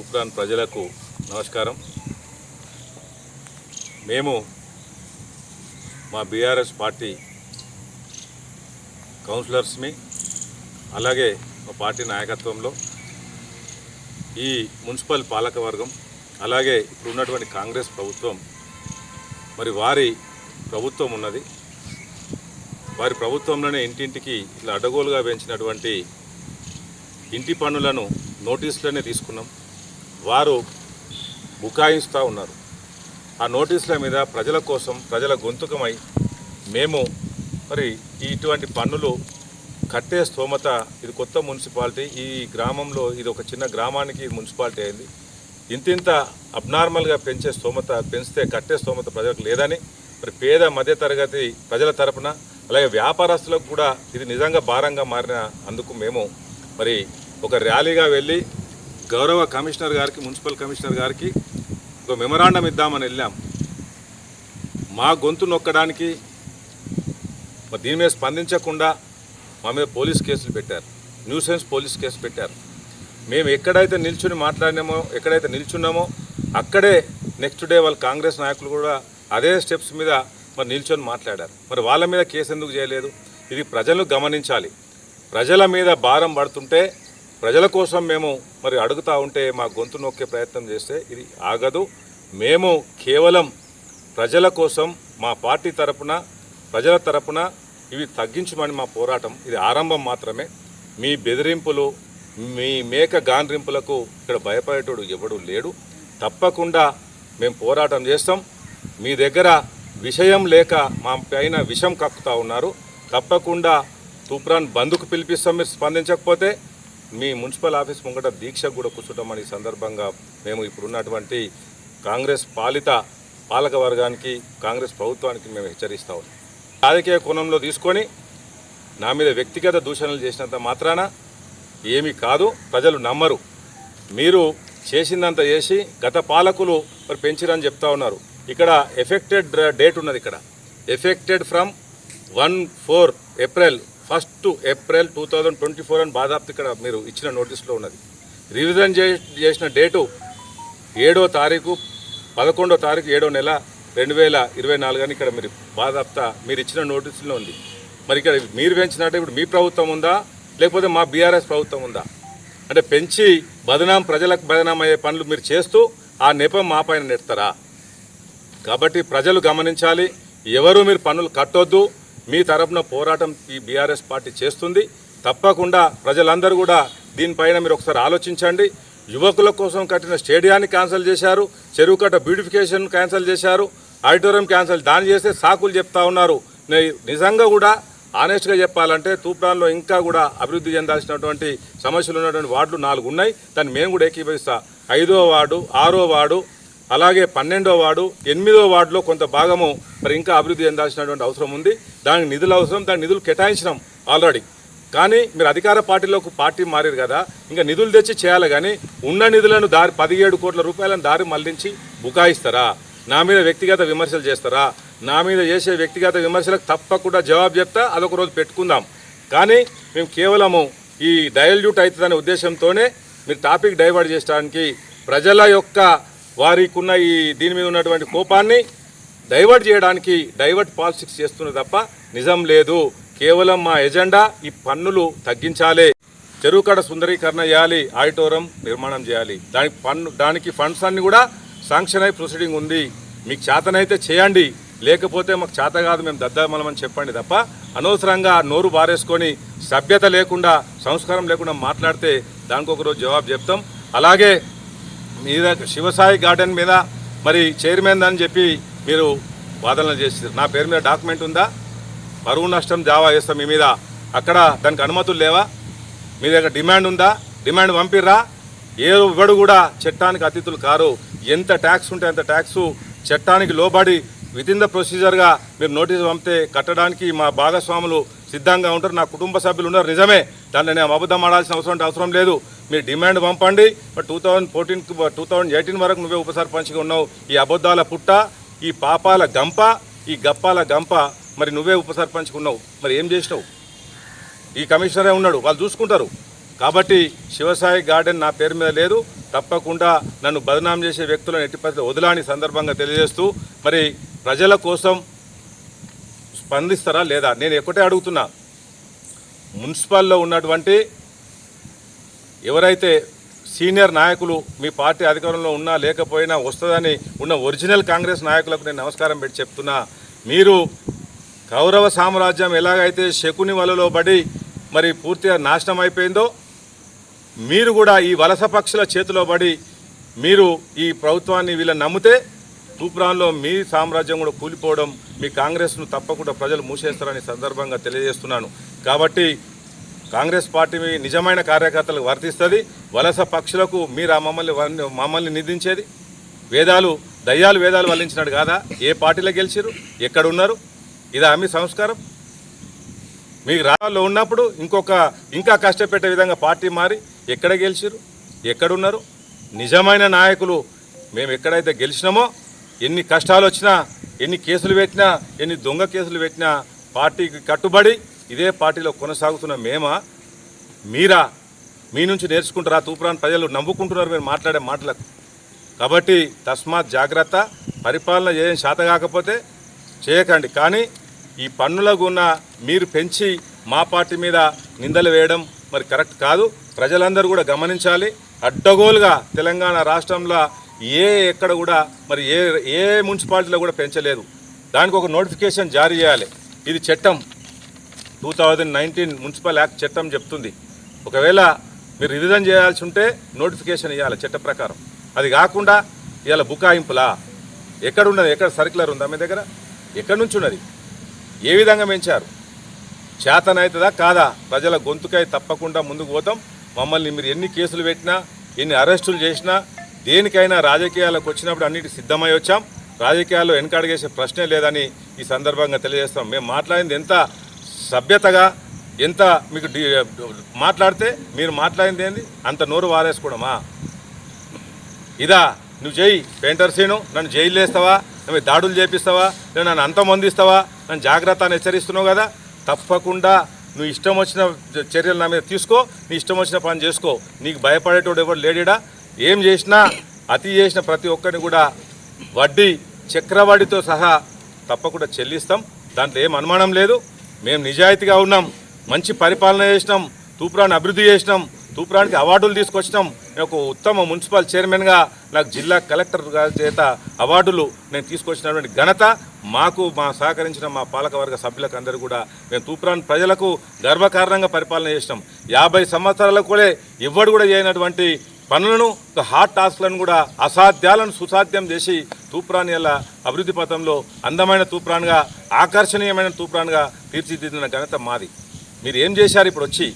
ఉక్రాన్ ప్రజలకు నమస్కారం. మేము మా బీఆర్ఎస్ పార్టీ కౌన్సిలర్స్ని అలాగే మా పార్టీ నాయకత్వంలో ఈ మున్సిపల్ పాలకవర్గం అలాగే ఇప్పుడు ఉన్నటువంటి కాంగ్రెస్ ప్రభుత్వం మరి వారి ప్రభుత్వం ఉన్నది. వారి ప్రభుత్వంలోనే ఇంటింటికి ఇట్లా అడ్డగోలుగా పెంచినటువంటి ఇంటి పన్నులను నోటీసులనే తీసుకున్నాం. వారు బుకాయిస్తూ ఉన్నారు. ఆ నోటీసుల మీద ప్రజల కోసం ప్రజల గొంతుకమై మేము మరి ఇటువంటి పన్నులు కట్టే స్తోమత ఇది కొత్త మున్సిపాలిటీ. ఈ గ్రామంలో ఇది ఒక చిన్న గ్రామానికి మున్సిపాలిటీ అయింది. ఇంతింత అబ్నార్మల్గా పెంచే స్తోమత పెంచితే కట్టే స్తోమత ప్రజలకు లేదని మరి పేద మధ్యతరగతి ప్రజల తరపున అలాగే వ్యాపారస్తులకు కూడా ఇది నిజంగా భారంగా మారిన అందుకు మేము మరి ఒక ర్యాలీగా వెళ్ళి గౌరవ కమిషనర్ గారికి మున్సిపల్ కమిషనర్ గారికి ఒక మెమరాండం ఇద్దామని వెళ్ళాం. మా గొంతు నొక్కడానికి దీని మీద స్పందించకుండా మా మీద పోలీస్ కేసులు పెట్టారు. న్యూసెన్స్ పోలీస్ కేసు పెట్టారు. మేము ఎక్కడైతే నిల్చుని మాట్లాడినామో ఎక్కడైతే నిల్చున్నామో అక్కడే నెక్స్ట్ డే వాళ్ళ కాంగ్రెస్ నాయకులు కూడా అదే స్టెప్స్ మీద మరి నిల్చొని మాట్లాడారు. మరి వాళ్ళ మీద కేసు ఎందుకు చేయలేదు? ఇది ప్రజలు గమనించాలి. ప్రజల మీద భారం పడుతుంటే ప్రజల కోసం మేము మరి అడుగుతూ ఉంటే మా గొంతు నొక్కే ప్రయత్నం చేస్తే ఇది ఆగదు. మేము కేవలం ప్రజల కోసం మా పార్టీ తరపున ప్రజల తరపున ఇవి తగ్గించమని మా పోరాటం. ఇది ఆరంభం మాత్రమే. మీ బెదిరింపులు మీ మేక గాండ్రింపులకు ఇక్కడ భయపడేటోడు ఎవడు లేడు. తప్పకుండా మేము పోరాటం చేస్తాం. మీ దగ్గర విషయం లేక మా పైన విషం కక్కుతూ ఉన్నారు. తప్పకుండా తూప్రాన్ బంధుకు పిలిపిస్తాం. మీరు స్పందించకపోతే మీ మున్సిపల్ ఆఫీస్ ముంగట దీక్ష కూడా కూర్చుంటామని సందర్భంగా మేము ఇప్పుడున్నటువంటి కాంగ్రెస్ పాలిత పాలక వర్గానికి కాంగ్రెస్ ప్రభుత్వానికి మేము హెచ్చరిస్తా ఉన్నాం. రాజకీయ కోణంలో తీసుకొని నా మీద వ్యక్తిగత దూషణలు చేసినంత మాత్రాన ఏమీ కాదు ప్రజలు నమ్మరు. మీరు చేసిందంత చేసి గత పాలకులు మరి పెంచిరని చెప్తా ఉన్నారు. ఇక్కడ ఎఫెక్టెడ్ డేట్ ఉన్నది ఇక్కడ. Effected from one four April first April two thousand twenty four అని బాధాప్తి ఇక్కడ మీరు ఇచ్చిన నోటీస్లో ఉన్నది. రివిజన్ చే చేసిన డేటు ఏడో తారీఖు పదకొండో తారీఖు ఏడో నెల రెండు వేల ఇరవై నాలుగు అని ఇక్కడ మీరు బాధాప్తా మీరు ఇచ్చిన నోటీసులో ఉంది. మరి ఇక్కడ మీరు పెంచినట్టు ఇప్పుడు మీ ప్రభుత్వం ఉందా? లేకపోతే మా బీఆర్ఎస్ ప్రభుత్వం ఉందా? అంటే పెంచి బదనాం ప్రజలకు బదనాం అయ్యే పనులు మీరు చేస్తూ ఆ నెపం మా పైన నెడతారా? కాబట్టి ప్రజలు గమనించాలి ఎవరు మీరు పనులు కట్టొద్దు మీ తరఫున పోరాటం ఈ బీఆర్ఎస్ పార్టీ చేస్తుంది. తప్పకుండా ప్రజలందరూ కూడా దీనిపైన మీరు ఒకసారి ఆలోచించండి. యువకుల కోసం కట్టిన స్టేడియాన్ని క్యాన్సిల్ చేశారు చెరువు కట్ట బ్యూటిఫికేషన్ క్యాన్సిల్ చేశారు ఆడిటోరియం క్యాన్సిల్ దాన్ని చేస్తే సాకులు చెప్తా ఉన్నారు. నిజంగా కూడా ఆనెస్ట్గా చెప్పాలంటే తూప్రాన్లో ఇంకా కూడా అభివృద్ధి చెందాల్సినటువంటి సమస్యలు ఉన్నటువంటి వార్డులు నాలుగు ఉన్నాయి. దాన్ని మేము కూడా ఏకీభవిస్తా. ఐదో వార్డు ఆరో వార్డు అలాగే పన్నెండో వార్డు ఎనిమిదో వార్డులో కొంత భాగము మరి ఇంకా అభివృద్ధి చెందాల్సినటువంటి అవసరం ఉంది. దానికి నిధులు అవసరం దానికి నిధులు కేటాయించినాం ఆల్రెడీ కానీ మీరు అధికార పార్టీలోకి పార్టీ మారారు కదా ఇంకా నిధులు తెచ్చి చేయాలి కానీ ఉన్న నిధులను దారి పదిహేడు కోట్ల రూపాయలను దారి మళ్ళించి బుకాయిస్తారా? నా మీద వ్యక్తిగత విమర్శలు చేస్తారా? నా మీద చేసే వ్యక్తిగత విమర్శలకు తప్పకుండా జవాబు చెప్తా అదొక రోజు పెట్టుకుందాం. కానీ మేము కేవలము ఈ డయల్యూట్ అవుతుందనే ఉద్దేశంతోనే మీరు టాపిక్ డైవర్ట్ చేయడానికి ప్రజల యొక్క వారికి ఉన్న ఈ దీని మీద ఉన్నటువంటి కోపాన్ని డైవర్ట్ చేయడానికి డైవర్ట్ పాలిటిక్స్ చేస్తున్నది తప్ప నిజం లేదు. కేవలం మా ఎజెండా ఈ పన్నులు తగ్గించాలి. చెరువుకడ సుందరీకరణ చేయాలి ఆడిటోరియం నిర్మాణం చేయాలి. దానికి పన్ను దానికి ఫండ్స్ అన్ని కూడా శాంక్షన్ అయి ప్రొసీడింగ్ ఉంది. మీకు చేతనైతే చేయండి లేకపోతే మాకు చేత కాదు మేము దద్దామలమని చెప్పండి తప్ప అనవసరంగా నోరు బారేసుకొని సభ్యత లేకుండా సంస్కారం లేకుండా మాట్లాడితే దానికి ఒకరోజు జవాబు చెప్తాం. అలాగే మీద శివసాయి గార్డెన్ మీద మరి చైర్మన్ అని చెప్పి మీరు వాదనలు చేసి నా పేరు మీద డాక్యుమెంట్ ఉందా? పరువు నష్టం జావా చేస్తాం మీ మీద. అక్కడ దానికి అనుమతులు లేవా? మీ దగ్గర డిమాండ్ ఉందా? డిమాండ్ పంపిర్రా? ఏ ఇవ్వడు కూడా చట్టానికి అతిథులు కారు. ఎంత ట్యాక్స్ ఉంటే అంత ట్యాక్స్. చట్టానికి లోబడి విత్ ఇన్ ద ప్రొసీజర్గా మీరు నోటీస్ పంపితే కట్టడానికి మా భాగస్వాములు సిద్ధంగా ఉంటారు. నా కుటుంబ సభ్యులు ఉన్నారు. నిజమే. దాన్ని నేను అబద్ధం ఆడాల్సిన అవసరం అవసరం లేదు. మీరు డిమాండ్ పంపండి. But two thousand fourteen two thousand eighteen వరకు నువ్వే ఉపసర్పంచ్గా ఉన్నావు. ఈ అబద్ధాల పుట్ట ఈ పాపాల గంప ఈ గప్పాల గంప మరి నువ్వే ఉప ఉన్నావు. మరి ఏం చేసినావు? ఈ కమిషనరే ఉన్నాడు వాళ్ళు చూసుకుంటారు. కాబట్టి శివసాయి గార్డెన్ నా పేరు మీద లేదు. తప్పకుండా నన్ను బదనాం చేసే వ్యక్తులను ఎట్టి పరిస్థితి వదలాని సందర్భంగా తెలియజేస్తూ మరి ప్రజల కోసం స్పందిస్తారా లేదా? నేను ఒకటే అడుగుతున్నా. మున్సిపల్లో ఉన్నటువంటి ఎవరైతే సీనియర్ నాయకులు మీ పార్టీ అధికారంలో ఉన్నా లేకపోయినా వస్తుందని ఉన్న ఒరిజినల్ కాంగ్రెస్ నాయకులకు నేను నమస్కారం పెట్టి చెప్తున్నా. మీరు కౌరవ సామ్రాజ్యం ఎలాగైతే శకుని వలలో పడి మరి పూర్తిగా నాశనం అయిపోయిందో మీరు కూడా ఈ వలస పక్షుల చేతిలో పడి మీరు ఈ ప్రభుత్వాన్ని వీళ్ళని నమ్మితే తూప్రాన్లో మీ సామ్రాజ్యం కూడా కూలిపోవడం మీ కాంగ్రెస్ను తప్పకుండా ప్రజలు మూసేస్తారని సందర్భంగా తెలియజేస్తున్నాను. కాబట్టి కాంగ్రెస్ పార్టీ మీ నిజమైన కార్యకర్తలకు వర్తిస్తుంది వలస పక్షులకు మీరు ఆ మమ్మల్ని మమ్మల్ని నిందించేది. వేదాలు దయ్యాలు వేదాలు వల్లించినాడు కాదా? ఏ పార్టీలో గెలిచిరు ఎక్కడున్నారు ఇదా మీ సంస్కారం. మీకు రాళ్ళలో ఉన్నప్పుడు ఇంకొక ఇంకా కష్టపెట్టే విధంగా పార్టీ మారి ఎక్కడ గెలిచిరు ఎక్కడున్నారు? నిజమైన నాయకులు మేము ఎక్కడైతే గెలిచినామో ఎన్ని కష్టాలు వచ్చినా ఎన్ని కేసులు పెట్టినా ఎన్ని దొంగ కేసులు పెట్టినా పార్టీకి కట్టుబడి ఇదే పార్టీలో కొనసాగుతున్న మేమా? మీరా? మీ నుంచి నేర్చుకుంటారా? తూప్రాన్ ప్రజలు నమ్ముకుంటున్నారు మీరు మాట్లాడే మాటలకు. కాబట్టి తస్మాత్ జాగ్రత్త పరిపాలన చేయని శాత కాకపోతే చేయకండి. కానీ ఈ పన్నులకు ఉన్న మీరు పెంచి మా పార్టీ మీద నిందలు వేయడం మరి కరెక్ట్ కాదు. ప్రజలందరూ కూడా గమనించాలి. అడ్డగోలుగా తెలంగాణ రాష్ట్రంలో ఏ ఎక్కడ కూడా మరి ఏ ఏ మున్సిపాలిటీలో కూడా పెంచలేదు. దానికి ఒక నోటిఫికేషన్ జారీ చేయాలి. ఇది చట్టం. Two thousand nineteen municipal act చట్టం చెప్తుంది. ఒకవేళ మీరు రివిజన్ చేయాల్సి ఉంటే నోటిఫికేషన్ ఇవ్వాలి చట్ట ప్రకారం. అది కాకుండా ఇవాళ బుకాయింపులా. ఎక్కడ ఉన్నది ఎక్కడ సర్క్యులర్ ఉందా మీ దగ్గర? ఎక్కడి నుంచి ఉన్నది? ఏ విధంగా పెంచారు చేతనవుతుందా కాదా? ప్రజల గొంతుకై తప్పకుండా ముందుకు పోతాం. మమ్మల్ని మీరు ఎన్ని కేసులు పెట్టినా ఎన్ని అరెస్టులు చేసినా దేనికైనా రాజకీయాలకు వచ్చినప్పుడు అన్నిటి సిద్ధమై వచ్చాం. రాజకీయాల్లో వెనకడిగేసే ప్రశ్నే లేదని ఈ సందర్భంగా తెలియజేస్తాం. మేము మాట్లాడింది ఎంత సభ్యతగా ఎంత మీకు మాట్లాడితే మీరు మాట్లాడింది ఏంది? అంత నోరు వారేసుకోవడమా? ఇదా నువ్వు చేయి పెయింటర్ సీను నన్ను జైలు వేస్తావా నువ్వు దాడులు చేపిస్తావా? నువ్వు నన్ను అంత మందిస్తావా? నన్ను జాగ్రత్త అని హెచ్చరిస్తున్నావు కదా. తప్పకుండా నువ్వు ఇష్టం వచ్చిన చర్యలు నా మీద తీసుకో నీ ఇష్టం వచ్చిన పని చేసుకో. నీకు భయపడేటోడు ఎవరు లేడీడా? ఏం చేసినా అతి చేసిన ప్రతి ఒక్కరిని కూడా వడ్డీ చక్రవడ్డీతో సహా తప్పకుండా చెల్లిస్తాం. దాంట్లో ఏం అనుమానం లేదు. మేము నిజాయితీగా ఉన్నాం. మంచి పరిపాలన చేసినాం. తూప్రాన్ని అభివృద్ధి చేసినాం. తూప్రానికి అవార్డులు తీసుకొచ్చినాం. నేను ఒక ఉత్తమ మున్సిపల్ చైర్మన్గా నాకు జిల్లా కలెక్టర్ గారి చేత అవార్డులు నేను తీసుకొచ్చినటువంటి ఘనత మాకు మా సహకరించిన మా పాలకవర్గ సభ్యులకు అందరూ కూడా. మేము తూప్రాన్ ప్రజలకు గర్వకారణంగా పరిపాలన చేసినాం. యాభై సంవత్సరాలకు కూడా ఎవ్వడు కూడా చేయనటువంటి పనులను హార్ట్ టాస్క్లను కూడా అసాధ్యాలను సుసాధ్యం చేసి తూప్రాన్ ఎలా అభివృద్ధి పథంలో అందమైన తూప్రాన్గా ఆకర్షణీయమైన తూప్రాన్గా తీర్చిదిద్దిన ఘనత మాది. మీరు ఏం చేశారు ఇప్పుడు వచ్చి?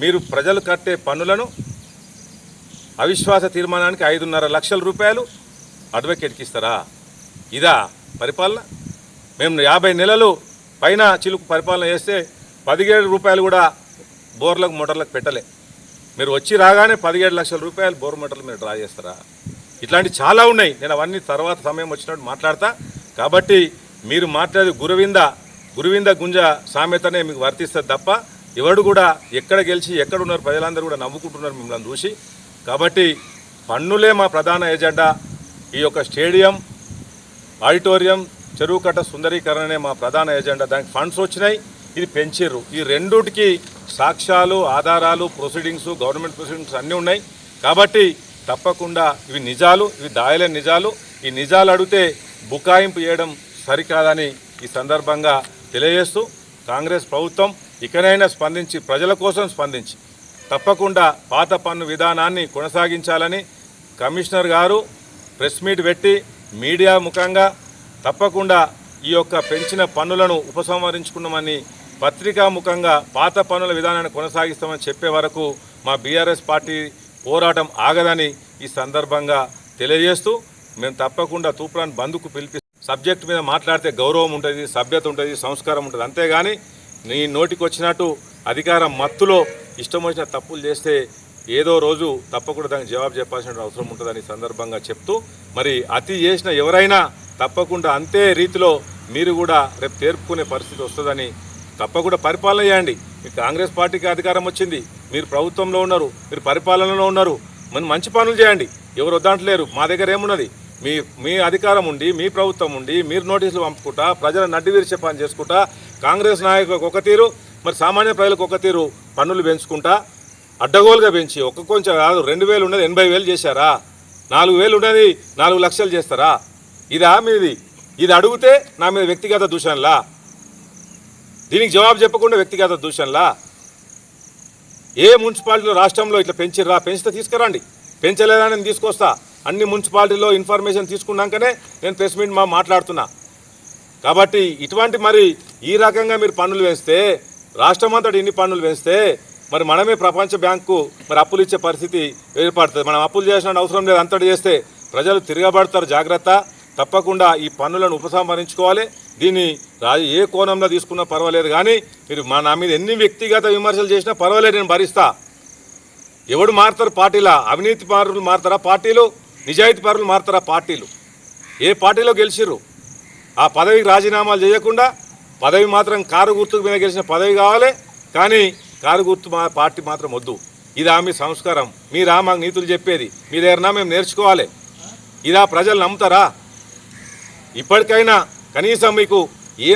మీరు ప్రజలు కట్టే పన్నులను అవిశ్వాస తీర్మానానికి ఐదున్నర లక్షల రూపాయలు అడ్వకేట్కి ఇస్తారా? ఇదా పరిపాలన? మేము యాభై నెలలు పైన చిలుకు పరిపాలన చేస్తే పదిహేడు రూపాయలు కూడా బోర్లకు మోటార్లకు పెట్టలే. మీరు వచ్చి రాగానే పదిహేడు లక్షల రూపాయలు బోర్ మోటార్లు మీరు డ్రా చేస్తారా? ఇట్లాంటి చాలా ఉన్నాయి. నేను అవన్నీ తర్వాత సమయం వచ్చినట్టు మాట్లాడతా. కాబట్టి మీరు మాట్లాడేది గురువింద గురువింద గుంజ సామెతనే మీకు వర్తిస్తుంది తప్ప ఎవడు కూడా ఎక్కడ గెలిచి ఎక్కడ ఉన్నారు ప్రజలందరూ కూడా నవ్వుకుంటున్నారు మిమ్మల్ని చూసి. కాబట్టి పన్నులే మా ప్రధాన ఎజెండా. ఈ యొక్క స్టేడియం ఆడిటోరియం చెరువు కట్ట సుందరీకరణనే మా ప్రధాన ఎజెండా. దానికి ఫండ్స్ వచ్చినాయి ఇది పెంచిర్రు. ఈ రెండుటికి సాక్ష్యాలు ఆధారాలు ప్రొసీడింగ్స్ గవర్నమెంట్ ప్రొసీడింగ్స్ అన్నీ ఉన్నాయి. కాబట్టి తప్పకుండా ఇవి నిజాలు ఇవి దాయలే నిజాలు. ఈ నిజాలు అడిగితే బుకాయింపు చేయడం సరికాదని ఈ సందర్భంగా తెలియజేస్తూ కాంగ్రెస్ ప్రభుత్వం ఇకనైనా స్పందించి ప్రజల కోసం స్పందించి తప్పకుండా పాత పన్ను విధానాన్ని కొనసాగించాలని కమిషనర్ గారు ప్రెస్ మీట్ పెట్టి మీడియా ముఖంగా తప్పకుండా ఈ యొక్క పెంచిన పన్నులను ఉపసంహరించుకున్నామని పత్రికా ముఖంగా పాత పన్నుల విధానాన్ని కొనసాగిస్తామని చెప్పే వరకు మా బీఆర్ఎస్ పార్టీ పోరాటం ఆగదని ఈ సందర్భంగా తెలియజేస్తూ మేము తప్పకుండా తూప్రాన్ బంధుకు పిలిపి సబ్జెక్ట్ మీద మాట్లాడితే గౌరవం ఉంటుంది సభ్యత ఉంటుంది సంస్కారం ఉంటుంది. అంతేగాని నీ నోటికి వచ్చినట్టు అధికారం మత్తులో ఇష్టం వచ్చిన తప్పులు చేస్తే ఏదో రోజు తప్పకుండా దానికి జవాబు చెప్పాల్సిన అవసరం ఉంటుందని సందర్భంగా చెప్తూ మరి అతి చేసిన ఎవరైనా తప్పకుండా అంతే రీతిలో మీరు కూడా రేపు తేర్పుకునే పరిస్థితి వస్తుందని తప్పకుండా పరిపాలన చేయండి. మీకు కాంగ్రెస్ పార్టీకి అధికారం వచ్చింది మీరు ప్రభుత్వంలో ఉన్నారు మీరు పరిపాలనలో ఉన్నారు మరి మంచి పనులు చేయండి. ఎవరు వద్దంటలేరు మా దగ్గర ఏమున్నది? మీ మీ అధికారం ఉండి మీ ప్రభుత్వం ఉండి మీరు నోటీసులు పంపుకుంటా ప్రజల నడ్డి విరిచే పని చేసుకుంటా కాంగ్రెస్ నాయకులకు ఒక తీరు మరి సామాన్య ప్రజలకు ఒక తీరు పన్నులు పెంచుకుంటా అడ్డగోలుగా పెంచి ఒక్క కొంచెం కాదు రెండు వేలు ఉన్నది ఎనభై వేలు చేశారా? నాలుగు వేలు ఉన్నది నాలుగు లక్షలు చేస్తారా? ఇదా మీది. ఇది అడిగితే నా మీద వ్యక్తిగత దూషణలా? దీనికి జవాబు చెప్పకుండా వ్యక్తిగత దూషణలా? ఏ మున్సిపాలిటీలో రాష్ట్రంలో ఇట్లా పెంచిర్రా? పెంచితే తీసుకురండి. పెంచలేదా నేను తీసుకొస్తా. అన్ని మున్సిపాలిటీలో ఇన్ఫర్మేషన్ తీసుకున్నాకనే నేను ప్రెస్ మీట్ మా మాట్లాడుతున్నా. కాబట్టి ఇటువంటి మరి ఈ రకంగా మీరు పన్నులు వేస్తే రాష్ట్రం అంతటి ఇన్ని పన్నులు వేస్తే మరి మనమే ప్రపంచ బ్యాంకు మరి అప్పులు ఇచ్చే పరిస్థితి ఏర్పడుతుంది. మనం అప్పులు చేసిన అవసరం లేదు. అంతటి చేస్తే ప్రజలు తిరగబడతారు. జాగ్రత్త. తప్పకుండా ఈ పన్నులను ఉపసంహరించుకోవాలి. దీన్ని రాజు ఏ కోణంలో తీసుకున్నా పర్వాలేదు కానీ మీరు మా నా మీద ఎన్ని వ్యక్తిగత విమర్శలు చేసినా పర్వాలేదు. నేను భరిస్తా. ఎవడు మారుతారు పార్టీలా? అవినీతి పరులు మారుతారా పార్టీలు? నిజాయితీ పరులు మారుతారా పార్టీలు? ఏ పార్టీలో గెలిచిర్రు? ఆ పదవికి రాజీనామాలు చేయకుండా పదవి మాత్రం కారు గుర్తుకు మీద గెలిచిన పదవి కావాలి కానీ కారు గుర్తు మా పార్టీ మాత్రం వద్దు. ఇదా మీ సంస్కారం. మీరా మాకు నీతులు చెప్పేది. మీ దగ్గర మేము నేర్చుకోవాలి. ఇదా ప్రజలు నమ్ముతారా? ఇప్పటికైనా కనీసం మీకు ఏ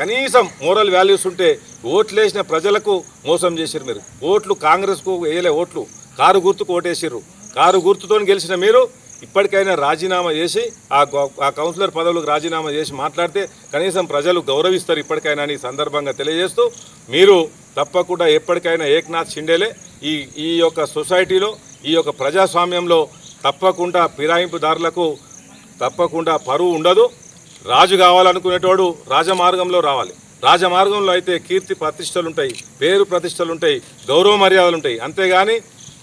కనీసం మోరల్ వాల్యూస్ ఉంటే ఓట్లు వేసిన ప్రజలకు మోసం చేసిరు మీరు. ఓట్లు కాంగ్రెస్కు వేయలే ఓట్లు. కారు గుర్తుకు ఓటేసిర్రు. కారు గుర్తుతో గెలిచిన మీరు ఇప్పటికైనా రాజీనామా చేసి ఆ గౌ- ఆ కౌన్సిలర్ పదవులకు రాజీనామా చేసి మాట్లాడితే కనీసం ప్రజలు గౌరవిస్తారు ఇప్పటికైనా అని ఈ సందర్భంగా తెలియజేస్తూ మీరు తప్పకుండా ఎప్పటికైనా ఏక్నాథ్ షిండేలే ఈ ఈ యొక్క సొసైటీలో ఈ యొక్క ప్రజాస్వామ్యంలో తప్పకుండా ఫిరాయింపుదారులకు తప్పకుండా పరువు ఉండదు. రాజు కావాలనుకునేటోడు రాజమార్గంలో రావాలి. రాజమార్గంలో అయితే కీర్తి ప్రతిష్టలు ఉంటాయి పేరు ప్రతిష్టలు ఉంటాయి గౌరవ మర్యాదలు ఉంటాయి అంతేగాని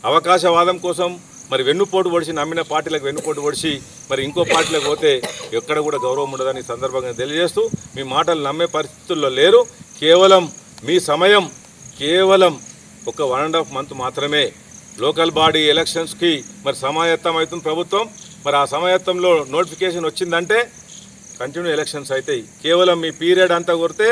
అవకాశవాదం కోసం మరి వెన్నుపోటు పొడిచి నమ్మిన పార్టీలకు వెన్నుపోటు పొడిచి మరి ఇంకో పార్టీలకు పోతే ఎక్కడ కూడా గౌరవం ఉండదని సందర్భంగా తెలియజేస్తూ మీ మాటలు నమ్మే పరిస్థితుల్లో లేరు. కేవలం మీ సమయం కేవలం ఒక వన్ అండ్ హాఫ్ మంత్ మాత్రమే. లోకల్ బాడీ ఎలక్షన్స్కి మరి సమాయత్తం అవుతుంది ప్రభుత్వం. మరి ఆ సమాయత్తంలో నోటిఫికేషన్ వచ్చిందంటే కంటిన్యూ ఎలక్షన్స్ అవుతాయి కేవలం మీ పీరియడ్ అంతా కొడితే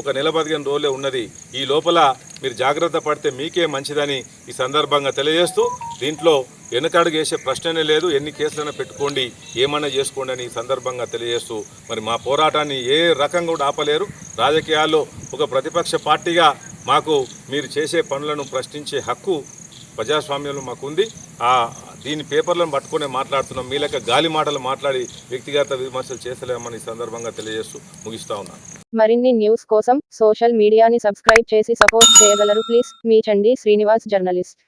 ఒక నెల పదిహేను రోజులే ఉన్నది. ఈ లోపల మీరు జాగ్రత్త పడితే మీకే మంచిదని ఈ సందర్భంగా తెలియజేస్తూ దీంట్లో వెనకడుగు వేసే ప్రశ్ననే లేదు ఎన్ని కేసులైనా పెట్టుకోండి ఏమన్నా చేసుకోండి అని ఈ సందర్భంగా తెలియజేస్తూ మరి మా పోరాటాన్ని ఏ రకంగా కూడా ఆపలేరు. రాజకీయాల్లో ఒక ప్రతిపక్ష పార్టీగా మాకు మీరు చేసే పనులను ప్రశ్నించే హక్కు ప్రజాస్వామ్యంలో మాకుంది. ఆ దీని పేపర్లను పట్టుకునే మాట్లాడుతున్నాం. మీ లెక్క గాలి మాటలు మాట్లాడి వ్యక్తిగత విమర్శలు చేస్తలేమని సందర్భంగా తెలియజేస్తూ ముగిస్తా ఉన్నాను మరిన్ని న్యూస్ కోసం సోషల్ మీడియాని సబ్స్క్రైబ్ చేసి సపోర్ట్ చేయగలరు. ప్లీజ్ మీ చండి శ్రీనివాస్ జర్నలిస్ట్.